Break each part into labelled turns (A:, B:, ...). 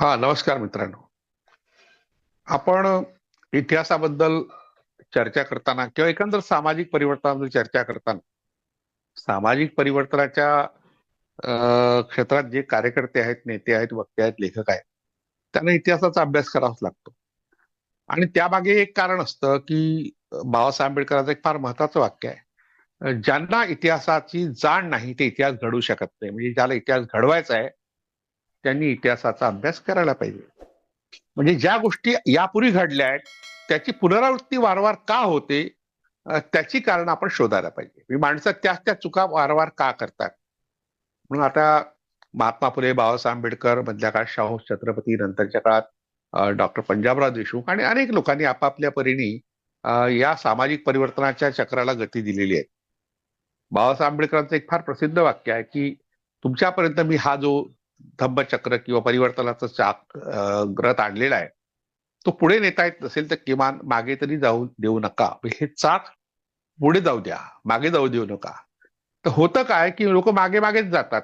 A: हा नमस्कार मित्रांनो. आपण इतिहासाबद्दल चर्चा करताना किंवा एकंदर सामाजिक परिवर्तनाबद्दल चर्चा करताना सामाजिक परिवर्तनाच्या क्षेत्रात जे कार्यकर्ते आहेत नेते आहेत वक्ते आहेत लेखक आहेत त्यांना इतिहासाचा अभ्यास करावाच लागतो. आणि त्यामागे एक कारण असतं की बाबासाहेब आंबेडकरांचं एक फार महत्वाचं वाक्य आहे. ज्यांना इतिहासाची जाण नाही ते इतिहास घडू शकत नाही. म्हणजे ज्याला इतिहास घडवायचा आहे त्यांनी इतिहासाचा अभ्यास करायला पाहिजे. म्हणजे ज्या गोष्टी यापूर्वी घडल्या आहेत त्याची पुनरावृत्ती वारंवार का होते त्याची कारण आपण शोधायला पाहिजे. माणसं त्या त्या चुका वारंवार का करतात? म्हणून आता महात्मा फुले बाबासाहेब आंबेडकर मधल्या काळात शाहू छत्रपती नंतरच्या काळात डॉक्टर पंजाबराव देशमुख आणि अनेक लोकांनी आपापल्या परीने या सामाजिक परिवर्तनाच्या चक्राला गती दिलेली आहे. बाबासाहेब आंबेडकरांचं एक फार प्रसिद्ध वाक्य आहे की तुमच्यापर्यंत मी हा जो धम्मचक्र किंवा परिवर्तनाचा चाक ग्रत आणलेला आहे. तो पुढे नेता येत नसेल तर किमान मागे तरी जाऊ देऊ नका. म्हणजे हे चाक पुढे जाऊ द्या. मागे जाऊ देऊ नका. तर होतं काय की लोक मागे मागेच जातात.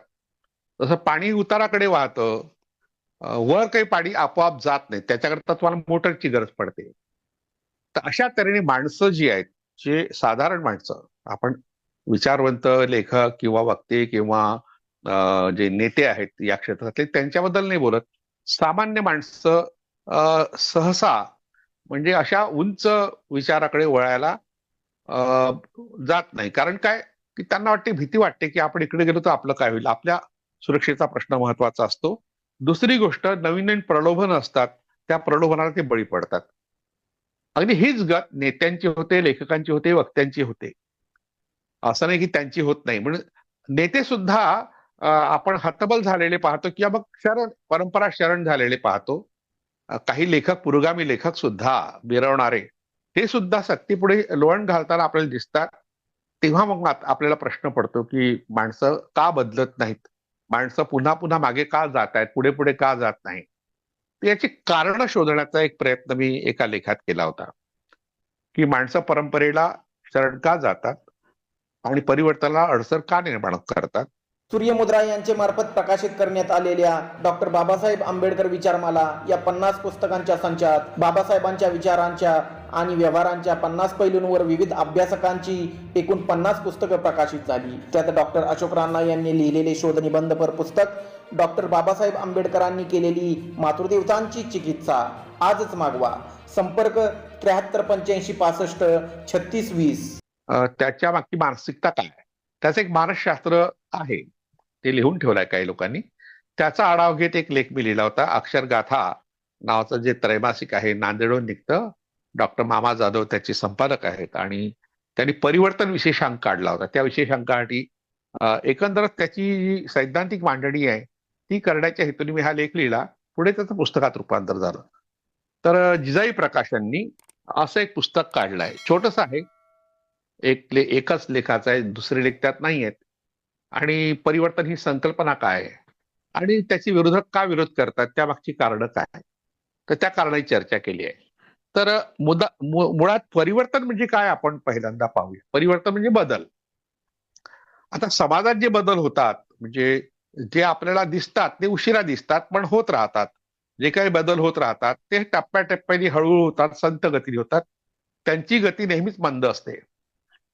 A: जसं पाणी उताराकडे वाहतं वर काही पाणी आपोआप जात नाही. त्याच्याकरता तुम्हाला मोटरची गरज पडते. तर अशा तऱ्हेने माणसं जी आहेत जे साधारण माणसं आपण विचारवंत लेखक किंवा वक्ते किंवा जे नेते आहेत या क्षेत्रातले त्यांच्याबद्दल नाही बोलत. सामान्य माणसं सहसा म्हणजे अशा उंच विचाराकडे वळायला जात नाही. कारण काय? की त्यांना वाटते भीती वाटते की आपण इकडे गेलो तर आपलं काय होईल? आपल्या सुरक्षेचा प्रश्न महत्त्वाचा असतो. दुसरी गोष्ट नवीन नवीन प्रलोभन असतात. त्या प्रलोभनाला ते बळी पडतात. अगदी हीच गत नेत्यांची होते लेखकांची होते वक्त्यांची होते. असं नाही की त्यांची होत नाही. म्हणून नेते सुद्धा आपण हतबल झालेले पाहतो किंवा मग शरण परंपरा शरण झालेले पाहतो. काही लेखक पुरोगामी लेखक सुद्धा मिरवणारे ते सुद्धा सक्तीपुढे लोळण घालताना आपल्याला दिसतात. तेव्हा मग आपल्याला प्रश्न पडतो की माणसं का बदलत नाहीत? माणसं पुन्हा पुन्हा मागे का जात आहेत? पुढे पुढे का जात नाही याची कारण शोधण्याचा एक प्रयत्न मी एका लेखात केला होता. की माणसं परंपरेला शरण का जातात? आणि परिवर्तनाला अडसर का निर्माण करतात?
B: सूर्यमुद्रा यांचे मार्फत प्रकाशित करण्यात आलेल्या डॉक्टर बाबासाहेब आंबेडकर विचारमाला या पन्नास पुस्तकांच्या संचात बाबासाहेबांच्या विचारांच्या आणि व्यवहारांच्या पन्नास पैलूंवर विविध अभ्यासकांची एकूण पन्नास पुस्तकं प्रकाशित झाली. त्यात डॉक्टर अशोक राणा यांनी लिहिलेले शोध निबंधपर पुस्तक डॉक्टर बाबासाहेब आंबेडकरांनी केलेली मातृदेवतांची चिकित्सा. आजच मागवा. संपर्क त्र्याहत्तर पंच्याऐंशी पासष्ट छत्तीस वीस.
A: त्याच्या मागची मानसिकता काय? त्याचं एक मानसशास्त्र आहे. ते लिहून ठेवलंय काही लोकांनी. त्याचा आढावा घेत एक लेख मी लिहिला होता अक्षरगाथा नावाचं जे त्रैमासिक आहे नांदेडहून निघतं. डॉक्टर मामा जाधव त्याचे संपादक आहेत आणि त्यांनी परिवर्तन विशेषांक काढला होता. त्या विशेषांकासाठी एकंदरच त्याची जी सैद्धांतिक मांडणी आहे ती करण्याच्या हेतूने मी हा लेख लिहिला. पुढे त्याचं पुस्तकात रूपांतर झालं. तर जिजाई प्रकाशननी असं एक पुस्तक काढलंय. छोटस आहे. एक ले एकच लेखाचा आहे दुसरे लेख त्यात नाही आहेत आणि परिवर्तन ही संकल्पना काय आहे? आणि त्याची विरोधक का विरोध करतात? त्या मागची कारणं काय? तर त्या कारणाची चर्चा केली आहे. तर मुदा मुळात परिवर्तन म्हणजे काय आपण पहिल्यांदा पाहूया. परिवर्तन म्हणजे बदल. आता समाजात जे बदल होतात म्हणजे जे आपल्याला दिसतात ते उशिरा दिसतात पण होत राहतात. जे काही बदल होत राहतात ते टप्प्याटप्प्याने हळूहळू होतात संत गतीने होतात. त्यांची गती नेहमीच मंद असते.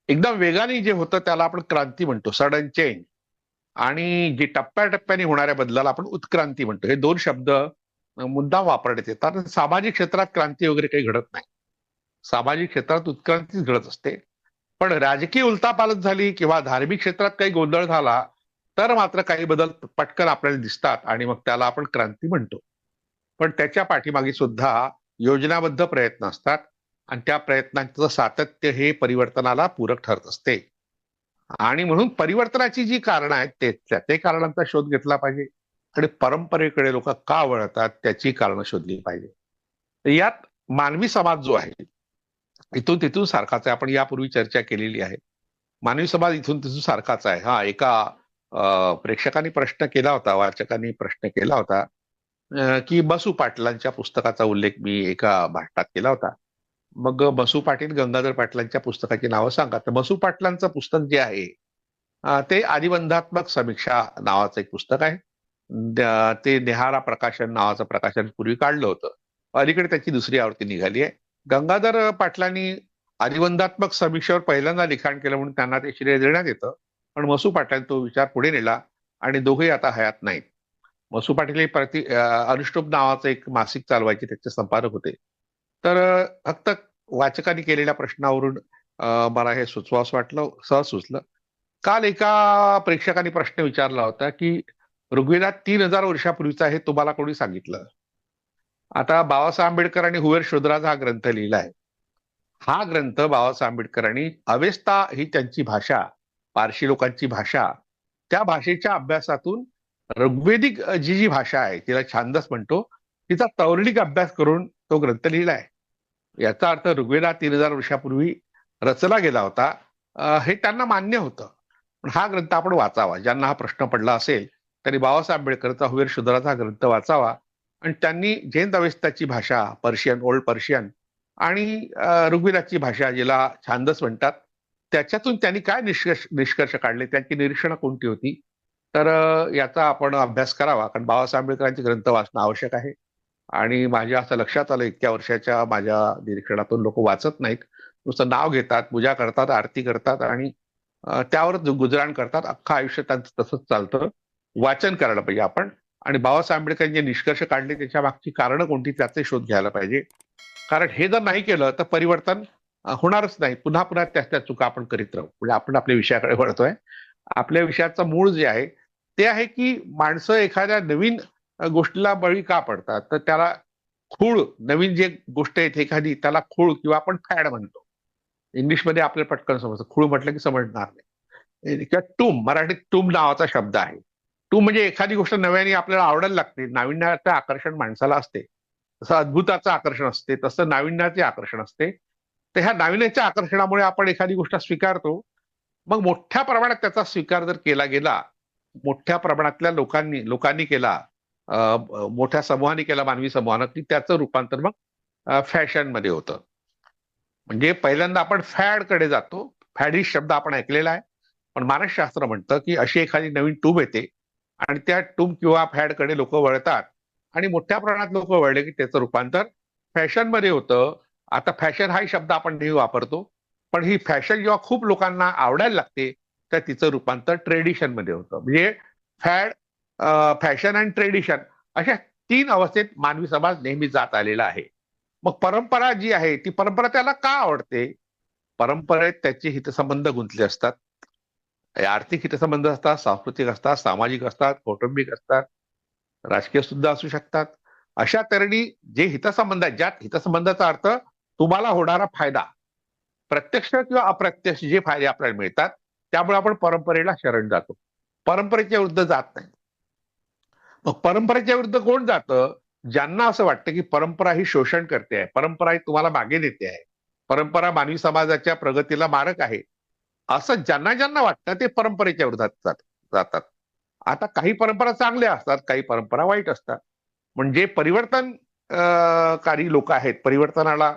A: एकदम वेगाने जे होतं त्याला आपण क्रांती म्हणतो. Sudden change. आणि जे टप्प्याटप्प्याने होणाऱ्या बदलाला आपण उत्क्रांती म्हणतो. हे दोन शब्द मुद्दा मुद्दाम वापरण्यात येतात. सामाजिक क्षेत्रात क्रांती वगैरे काही घडत नाही. सामाजिक क्षेत्रात उत्क्रांतीच घडत असते. पण राजकीय उलतापालत झाली किंवा धार्मिक क्षेत्रात काही गोंधळ झाला तर मात्र काही बदल पटकन आपल्याला दिसतात आणि मग त्याला आपण क्रांती म्हणतो. पण त्याच्या पाठीमागे सुद्धा योजनाबद्ध प्रयत्न असतात आणि त्या प्रयत्नांचं सातत्य हे परिवर्तनाला पूरक ठरत असते. आणि म्हणून परिवर्तनाची जी कारणं आहेत ते त्या ते कारणांचा शोध घेतला पाहिजे. आणि परंपरेकडे लोक का वळतात त्याची कारणं शोधली पाहिजे. यात मानवी समाज जो आहे इथून तिथून सारखाच आहे. आपण यापूर्वी चर्चा केलेली आहे. मानवी समाज इथून तिथून सारखाच आहे. हा एका प्रेक्षकांनी प्रश्न केला होता वाचकांनी प्रश्न केला होता की बसू पाटलांच्या पुस्तकाचा उल्लेख मी एका भाषणात केला होता. मग बसू पाटील गंगाधर पाटलांच्या पुस्तकाची नावं सांगा. तर बसू पाटलांचं पुस्तक जे आहे ते आदिबंधात्मक समीक्षा नावाचं एक पुस्तक आहे. ते नेहारा प्रकाशन नावाचं प्रकाशन पूर्वी काढलं होतं. अलीकडे त्याची दुसरी आवृत्ती निघाली आहे. गंगाधर पाटलांनी आदिबंधात्मक समीक्षेवर पहिल्यांदा लिखाण केलं म्हणून त्यांना ते श्रेय देण्यात येतं. पण मसू पाटलांनी तो विचार पुढे नेला आणि दोघेही आता हयात नाहीत. मसू पाटील हे प्रति अनुष्टुप नावाचं एक मासिक चालवायचे त्याचे संपादक होते. तर फक्त वाचकांनी केलेल्या प्रश्नावरून मला हे सुचवास वाटलं सहज सुचलं. काल एका प्रेक्षकाने प्रश्न विचारला होता की ऋग्वेदात तीन हजार वर्षापूर्वीचा हे तुम्हाला कोणी सांगितलं? आता बाबासाहेब आंबेडकरांनी हुवेर शोधराज हा ग्रंथ लिहिला आहे. हा ग्रंथ बाबासाहेब आंबेडकरांनी अवेस्ता ही त्यांची भाषा पारशी लोकांची भाषा त्या भाषेच्या अभ्यासातून ऋग्वेदिक जी जी भाषा आहे तिला छांदस म्हणतो तिचा तौरणिक अभ्यास करून तो ग्रंथ लिहिला आहे. याचा अर्थ ऋग्वेदा तीन हजार वर्षापूर्वी रचला गेला होता. हे त्यांना मान्य होतं. पण हा ग्रंथ आपण वाचावा. ज्यांना हा प्रश्न पडला असेल त्यांनी बाबासाहेब आंबेडकरचा हुवेर शुद्राचा हा ग्रंथ वाचावा. आणि त्यांनी जैन अवेस्ताची भाषा पर्शियन ओल्ड पर्शियन आणि ऋग्वेदाची भाषा जिला छांदस म्हणतात त्याच्यातून त्यांनी काय निष्कर्ष निष्कर्ष काढले? त्यांची निरीक्षणं कोणती होती? तर याचा आपण अभ्यास करावा. कारण बाबासाहेब आंबेडकरांचे ग्रंथ वाचणं आवश्यक आहे. आणि माझ्या असं लक्षात आलं इतक्या वर्षाच्या माझ्या निरीक्षणातून लोक वाचत नाहीत. नुसतं नाव घेतात पूजा करतात आरती करतात आणि त्यावर गुजराण करतात. अख्खं आयुष्य त्यांचं तसंच चालतं. वाचन करायला पाहिजे आपण. आणि बाबासाहेब आंबेडकरांनी जे निष्कर्ष काढले त्याच्या मागची कारणं कोणती त्याचे शोध घ्यायला पाहिजे. कारण हे जर नाही केलं तर परिवर्तन होणारच नाही. पुन्हा पुन्हा त्या त्या चुका आपण करीत राहू. म्हणजे आपण आपल्या विषयाकडे वळतोय. आपल्या विषयाचं मूळ जे आहे ते आहे की माणसं एखाद्या नवीन गोष्टीला बळी का पडतात? तर त्याला खूळ नवीन जे गोष्ट येते एखादी त्याला खूळ किंवा आपण फॅड म्हणतो. इंग्लिशमध्ये आपल्याला पटकन समजतं. खूळ म्हटलं की समजणार नाही. किंवा टूम मराठीत टूम नावाचा शब्द आहे. टूम म्हणजे एखादी गोष्ट नव्याने आपल्याला आवडायला लागते. नाविन्याचं आकर्षण माणसाला असते. तसं अद्भुताचं आकर्षण असते. तसं नाविन्याचे आकर्षण असते. तर ह्या नाविन्याच्या आकर्षणामुळे आपण एखादी गोष्ट स्वीकारतो. मग मोठ्या प्रमाणात त्याचा स्वीकार जर केला गेला मोठ्या प्रमाणातल्या लोकांनी लोकांनी केला मोठ्या समूहाने केला मानवी समूहानं की त्याचं रूपांतर मग फॅशनमध्ये होतं. म्हणजे पहिल्यांदा आपण फॅडकडे जातो फॅडिश शब्द आपण ऐकलेला आहे. पण मानसशास्त्र म्हणतं की अशी एखादी नवीन टूब येते आणि त्या टूब किंवा फॅडकडे लोक वळतात. आणि मोठ्या प्रमाणात लोक वळले की त्याचं रूपांतर फॅशनमध्ये होतं. आता फॅशन हा शब्द आपण नेहमी वापरतो. पण ही फॅशन जेव्हा खूप लोकांना आवडायला लागते तर तिचं रूपांतर ट्रेडिशनमध्ये होतं. म्हणजे फॅड फॅशन अँड ट्रेडिशन अशा तीन अवस्थेत मानवी समाज नेहमी जात आलेला आहे. मग परंपरा जी आहे ती परंपरा त्याला का आवडते? परंपरेत त्याचे हितसंबंध गुंतले असतात. आर्थिक हितसंबंध असतात सांस्कृतिक असतात सामाजिक असतात कौटुंबिक असतात राजकीय सुद्धा असू शकतात. अशा तऱ्हेने जे हितसंबंध आहेत ज्यात हितसंबंधाचा अर्थ तुम्हाला होणारा फायदा प्रत्यक्ष किंवा अप्रत्यक्ष जे फायदे आपल्याला मिळतात त्यामुळे आपण परंपरेला शरण जातो. परंपरेच्या विरुद्ध जात नाही. मग परंपरेच्या विरुद्ध कोण जातं? ज्यांना असं वाटतं की परंपरा ही शोषण करते आहे परंपरा ही तुम्हाला मागे नेते आहे परंपरा मानवी समाजाच्या प्रगतीला मारक आहे असं ज्यांना ज्यांना वाटतं ते परंपरेच्या विरोधात जातात. आता काही परंपरा चांगल्या असतात काही परंपरा वाईट असतात. म्हणजे परिवर्तन कारी लोक आहेत परिवर्तनाला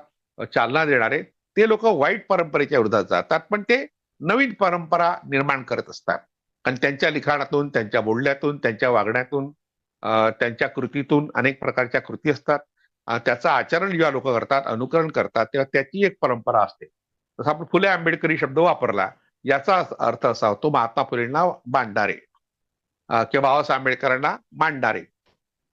A: चालना देणारे ते लोक वाईट परंपरेच्या विरोधात जातात पण ते नवीन परंपरा निर्माण करत असतात. आणि त्यांच्या लिखाणातून त्यांच्या बोलण्यातून त्यांच्या वागण्यातून त्यांच्या कृतीतून अनेक प्रकारच्या कृती असतात. त्याचं आचरण जेव्हा लोक करतात अनुकरण करतात तेव्हा त्याची एक परंपरा असते. तसं आपण फुले आंबेडकरी शब्द वापरला याचा अर्थ असा होतो महात्मा फुलेंना मांडणारे किंवा बाबासाहेब आंबेडकरांना मांडणारे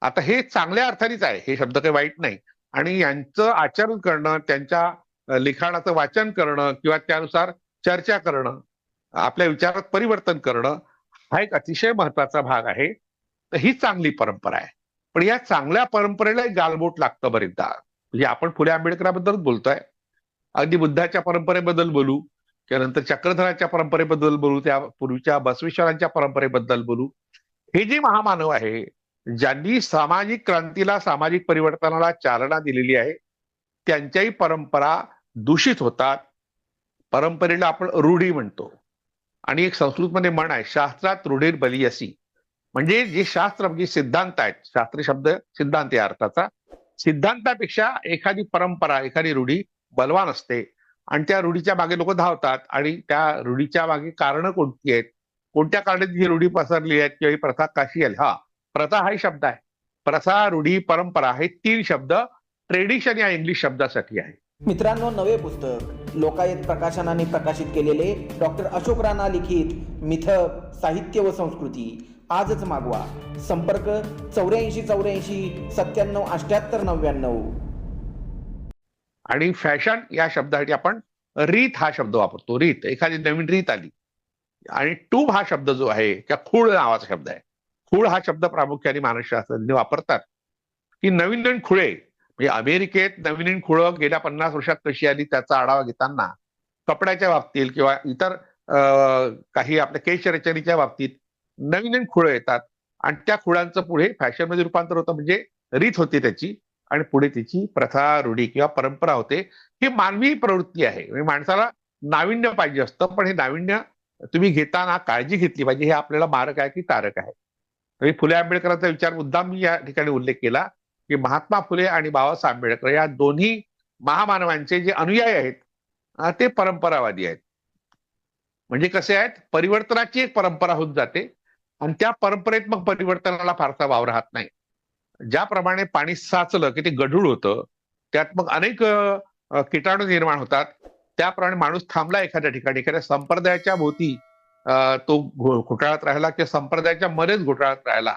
A: आता हे चांगल्या अर्थानेच आहे हे शब्द काही वाईट नाही. आणि यांचं आचरण करणं त्यांच्या लिखाणाचं वाचन करणं किंवा त्यानुसार चर्चा करणं आपल्या विचारात परिवर्तन करणं हा एक अतिशय महत्त्वाचा भाग आहे. तर ही चांगली परंपरा आहे. पण या चांगल्या परंपरेला गालबोट लागतं बरेचदा. म्हणजे आपण फुले आंबेडकराबद्दलच बोलतोय. अगदी बुद्धाच्या परंपरेबद्दल बोलू त्यानंतर चक्रधराच्या परंपरेबद्दल बोलू त्या पूर्वीच्या बसवेश्वरांच्या परंपरेबद्दल बोलू. हे जे महामानव आहे ज्यांनी सामाजिक क्रांतीला सामाजिक परिवर्तनाला चालना दिलेली आहे त्यांच्याही परंपरा दूषित होतात. परंपरेला आपण रूढी म्हणतो. आणि एक संस्कृतमध्ये म्हण आहे शास्त्रात रूढीर बली असी. म्हणजे जे शास्त्र म्हणजे सिद्धांत आहेत. शास्त्र शब्द सिद्धांत या अर्थाचा. सिद्धांतापेक्षा एखादी परंपरा एखादी रूढी बलवान असते. आणि त्या रूढीच्या मागे लोक धावतात. आणि त्या रूढीच्या मागे कारण कोणती आहेत? कोणत्या कारणात ही रूढी पसरली आहेत? किंवा ही प्रथा कशी आली हा प्रथा हा शब्द आहे. प्रथा रूढी परंपरा हे तीन शब्द ट्रेडिशन या इंग्लिश शब्दासाठी आहे
B: मित्रांनो नवे पुस्तक लोकायत प्रकाशनाने प्रकाशित केलेले डॉक्टर अशोक राणा लिखित मिथक साहित्य व संस्कृती. आजच मागवा. संपर्क चौऱ्याऐंशी चौऱ्याऐंशी सत्त्याण्णव अठ्याहत्तर नव्याण्णव.
A: आणि फॅशन या शब्दासाठी आपण रीत हा शब्द वापरतो. रीत एखादी नवीन रीत आली. आणि टूब हा शब्द जो आहे किंवा खूळ नावाचा शब्द आहे. खूळ हा शब्द प्रामुख्याने मानसशास्त्रज्ञ वापरतात. की नवीन नवीन खुळे म्हणजे अमेरिकेत नवीन नवीन खुळं गेल्या पन्नास वर्षात कशी आली त्याचा आढावा घेताना कपड्याच्या बाबतीत किंवा इतर अं, काही आपल्या केश रचनेच्या बाबतीत नवीन नवीन खुळं येतात. आणि त्या खुळांचं पुढे फॅशनमध्ये रूपांतर होतं. म्हणजे रीत होते त्याची आणि पुढे तिची प्रथा रूढी किंवा परंपरा होते. ही मानवी प्रवृत्ती आहे. म्हणजे माणसाला नाविन्य पाहिजे असतं. पण हे नाविन्य तुम्ही घेताना काळजी घेतली पाहिजे. हे आपल्याला मारक आहे की तारक आहे? तरी फुले आंबेडकरांचा विचार मुद्दाम मी या ठिकाणी उल्लेख केला की महात्मा फुले आणि बाबासाहेब आंबेडकर या दोन्ही महामानवांचे जे अनुयायी आहेत ते परंपरावादी आहेत. म्हणजे कसे आहेत? परिवर्तनाची एक परंपरा होत जाते. आणि त्या परंपरेत मग परिवर्तनाला फारसा वाव राहत नाही. ज्याप्रमाणे पाणी साचलं की ते गढूळ होतं त्यात मग अनेक किटाणू निर्माण होतात. त्याप्रमाणे माणूस थांबला एखाद्या ठिकाणी एखाद्या संप्रदायाच्या भोवती तो घोटाळ्यात घोटाळत राहिला किंवा संप्रदायाच्या मध्येच घोटाळत राहिला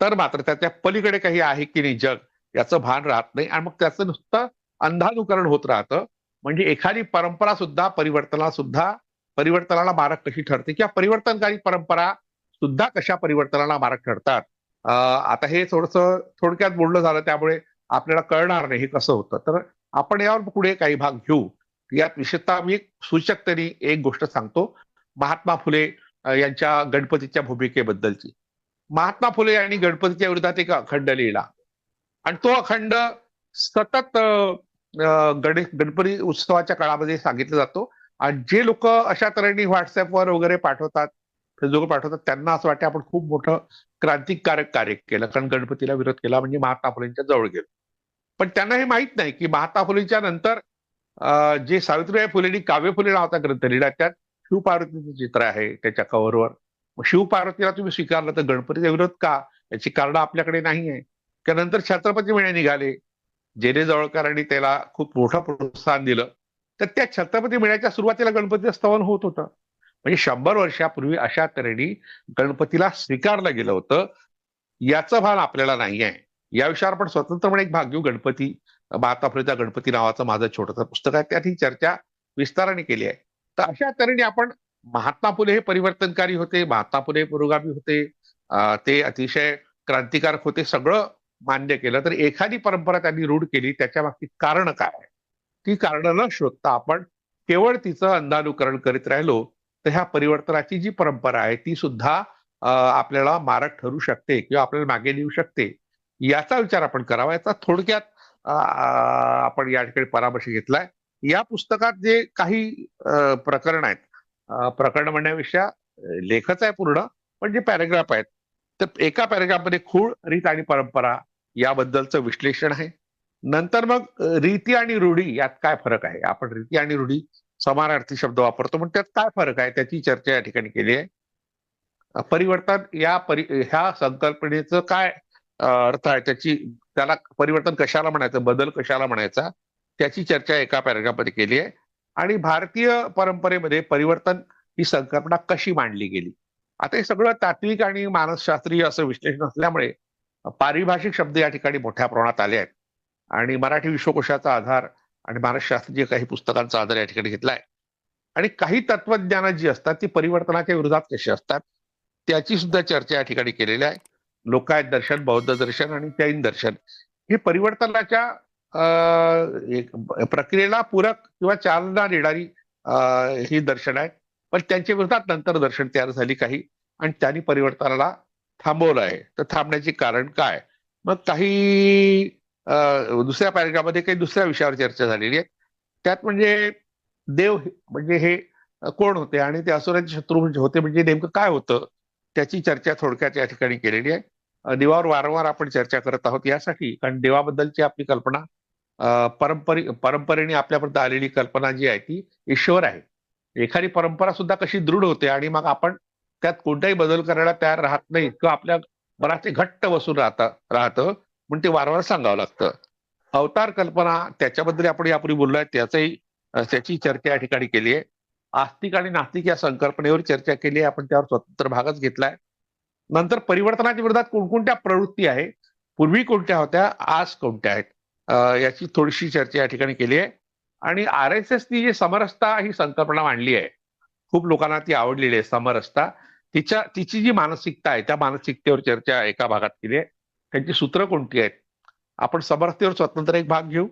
A: तर मात्र त्याच्या पलीकडे काही आहे की नाही जग याचं भान राहत नाही आणि मग त्याचं नुसतं अंधानुकरण होत राहतं. म्हणजे एखादी परंपरा सुद्धा परिवर्तनाला सुद्धा परिवर्तनाला मारक कशी ठरते किंवा परिवर्तनकारी परंपरा सुद्धा कशा परिवर्तनाला मारक ठरतात? आता हे थोडस थोडक्यात बोलणं झालं त्यामुळे आपल्याला कळणार नाही हे कसं होतं. तर आपण यावर पुढे काही भाग घेऊ. यात विशेषतः मी सूचक तरी एक गोष्ट सांगतो. महात्मा फुले यांच्या गणपतीच्या भूमिकेबद्दलची. महात्मा फुले यांनी गणपतीच्या विरोधात एक अखंड लिहिला. आणि तो अखंड सतत गणेश गणपती उत्सवाच्या काळामध्ये सांगितला जातो. आणि जे लोक अशा तऱ्हेने व्हॉट्सअपवर वगैरे पाठवतात फेसबुकवर पाठवतात. त्यांना असं वाटतं आपण खूप मोठं क्रांतिकारक कार्य केलं. कारण गणपतीला विरोध केला म्हणजे महात्मा फुलेंच्या जवळ गेलो. पण त्यांना हे माहीत नाही की महात्मा फुलेंच्या नंतर जे सावित्रीबाई फुलेंनी काव्य फुले नावाचा ग्रंथ लिहिला त्यात शिवपार्वतीचं चित्र आहे त्याच्या कव्हरवर. शिवपार्वतीला तुम्ही स्वीकारलं तर गणपतीचा विरोध का? याची कारण आपल्याकडे नाही आहे त्यानंतर छत्रपती मेळे निघाले. जेने जवळकरांनी त्याला खूप मोठं प्रोत्साहन दिलं. तर त्या छत्रपती मेळ्याच्या सुरुवातीला गणपतीचं स्तवन होत होतं. म्हणजे शंभर वर्षापूर्वी अशा तऱ्हेने गणपतीला स्वीकारलं गेलं होतं. याचं भान आपल्याला नाही आहे. या विषयावर आपण स्वतंत्रपणे एक भाग घेऊ. गणपती महात्मा गणपती नावाचं माझं छोटंसं पुस्तक आहे. त्यात ही चर्चा विस्ताराने केली आहे. तर अशा तऱ्हेने आपण महात्मा फुले हे परिवर्तनकारी होते महात्मा फुले पुरोगामी होते ते अतिशय क्रांतिकारक होते सगळं मान्य केलं. तर एखादी परंपरा त्यांनी रूढ केली त्याच्या मागची कारण काय? आहे ती कारण न शोधता आपण केवळ तिचं अंधानुकरण करीत राहिलो तर ह्या परिवर्तनाची जी परंपरा आहे ती सुद्धा आपल्याला मारक ठरू शकते किंवा आपल्याला मागे नेऊ शकते. याचा विचार आपण करावा. याचा थोडक्यात आपण या ठिकाणी परामर्श घेतलाय. या पुस्तकात जे काही प्रकरण आहेत प्रकरण म्हणण्यापेक्षा लेखच आहे पूर्ण पण जे पॅरेग्राफ आहेत तर एका पॅरेग्राफमध्ये खूळ रीत आणि परंपरा याबद्दलचं विश्लेषण आहे. नंतर मग रीती आणि रूढी यात काय फरक आहे? आपण रीती आणि रूढी समानार्थी शब्द वापरतो. म्हणजे त्यात काय फरक आहे? त्याची चर्चा या ठिकाणी केली आहे. परिवर्तन या परि ह्या संकल्पनेचं काय अर्थ आहे? त्याची त्याला परिवर्तन कशाला म्हणायचं? बदल कशाला म्हणायचा? त्याची चर्चा एका पॅरेग्राफमध्ये केली आहे. आणि भारतीय परंपरेमध्ये परिवर्तन ही संकल्पना कशी मांडली गेली? आता हे सगळं तात्विक आणि मानसशास्त्रीय असं विश्लेषण असल्यामुळे पारिभाषिक शब्द या ठिकाणी मोठ्या प्रमाणात आले आहेत. आणि मराठी विश्वकोशाचा आधार आणि मानसशास्त्रीय काही पुस्तकांचा आधार या ठिकाणी घेतलाय. आणि काही तत्वज्ञानं जी असतात ती परिवर्तनाच्या विरोधात कशी असतात त्याची सुद्धा चर्चा या ठिकाणी केलेली आहे. लोकायत दर्शन बौद्ध दर्शन आणि जैन दर्शन हे परिवर्तनाच्या एक प्रक्रियेला पूरक किंवा चालना देणारी ही दर्शन आहे. पण त्यांच्या विरोधात नंतर दर्शन तयार झाली काही आणि त्यांनी परिवर्तनाला थांबवलं आहे. तर थांबण्याचे कारण काय? मग काही दुसऱ्या पॅरेग्राफमध्ये काही दुसऱ्या विषयावर चर्चा झालेली आहे. त्यात म्हणजे देव म्हणजे हे कोण होते आणि ते असुरांचे शत्रू म्हणजे होते म्हणजे नेमकं काय होतं त्याची चर्चा थोडक्यात या ठिकाणी केलेली आहे. देवावर वारंवार आपण चर्चा करत आहोत यासाठी कारण देवाबद्दलची आपली कल्पना परंपरे परंपरेने आपल्यापर्यंत आलेली कल्पना जी आहे ती ईश्वर आहे. एखादी परंपरा सुद्धा कशी दृढ होते आणि मग आपण त्यात कोणताही बदल करायला तयार राहत नाही किंवा आपल्या बराच घट्ट बसून राहतं राहतं पण ते वारंवार सांगावं लागतं. अवतार कल्पना त्याच्याबद्दल आपण यापूर्वी बोललोय आहे अ, त्याची चर्चा या ठिकाणी केली आहे. आस्तिक आणि नास्तिक या संकल्पनेवर चर्चा केली आहे आपण त्यावर स्वतंत्र भागच घेतलाय. नंतर परिवर्तनाच्या विरोधात कोणकोणत्या प्रवृत्ती आहे पूर्वी कोणत्या होत्या? आज कोणत्या आहेत? याची थोडीशी चर्चा या ठिकाणी केली आहे. आणि आर एस एसनी जी समरसता ही संकल्पना मांडली आहे खूप लोकांना ती आवडलेली आहे समरसता. तिच्या तिची जी मानसिकता आहे त्या मानसिकतेवर चर्चा एका भागात केली आहे. त्यांची सूत्र कोणती आहेत? आपण समर्थतेवर स्वतंत्र एक भाग घेऊ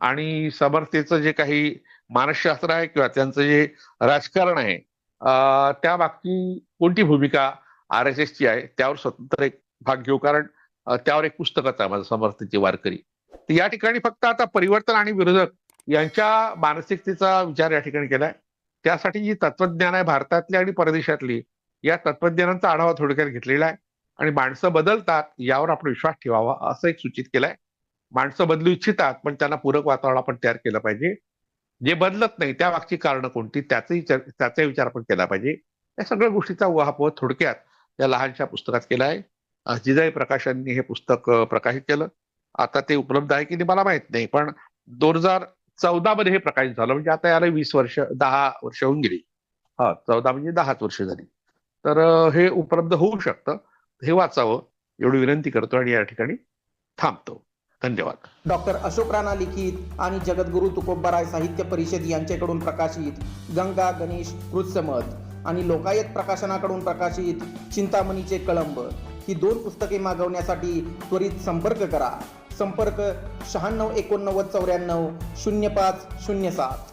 A: आणि समर्थतेचं जे काही मानसशास्त्र आहे किंवा त्यांचं जे राजकारण आहे त्या मागची कोणती भूमिका आर एस एसची आहे त्यावर स्वतंत्र एक भाग घेऊ. कारण त्यावर एक पुस्तकच आहे माझं समर्थतेची वारकरी. तर या ठिकाणी फक्त आता परिवर्तन आणि विरोधक यांच्या मानसिकतेचा विचार या ठिकाणी केलाय. त्यासाठी जी तत्वज्ञान आहे भारतातली आणि परदेशातली या तत्वज्ञानांचा आढावा थोडक्यात घेतलेला आहे. आणि माणसं बदलतात यावर आपण विश्वास ठेवावा असं एक सूचित केलंय. माणसं बदलू इच्छितात पण त्यांना पूरक वातावरण आपण तयार केलं पाहिजे. जे बदलत नाही त्या मागची कारणं कोणती? त्याचाही त्याचाही विचार आपण केला पाहिजे. या सगळ्या गोष्टीचा उहापोह थोडक्यात या लहानशा पुस्तकात केला आहे जिजाई प्रकाशांनी हे पुस्तक प्रकाशित केलं. आता ते उपलब्ध आहे की नाही मला माहीत नाही पण दोन हजार चौदा मध्ये हे प्रकाशित झालं. म्हणजे आता याला वीस वर्ष दहा वर्ष होऊन गेली. हा चौदा म्हणजे दहाच वर्ष झाली. तर हे उपलब्ध होऊ शकतं. हे वाचावं एवढी विनंती करतो आणि या ठिकाणी थांबतो. धन्यवाद.
B: डॉक्टर अशोक राणा लिखित आणि जगद्गुरु तुकोबराय साहित्य परिषद यांच्याकडून प्रकाशित गंगा गणेश कृत्समत आणि लोकायत प्रकाशनाकडून प्रकाशित चिंतामणीचे कळंब. ही दोन पुस्तके मागवण्यासाठी त्वरित संपर्क करा. संपर्क शहाण्णव एकोणनव्वद चौऱ्याण्णव शून्य पाच शून्य सात.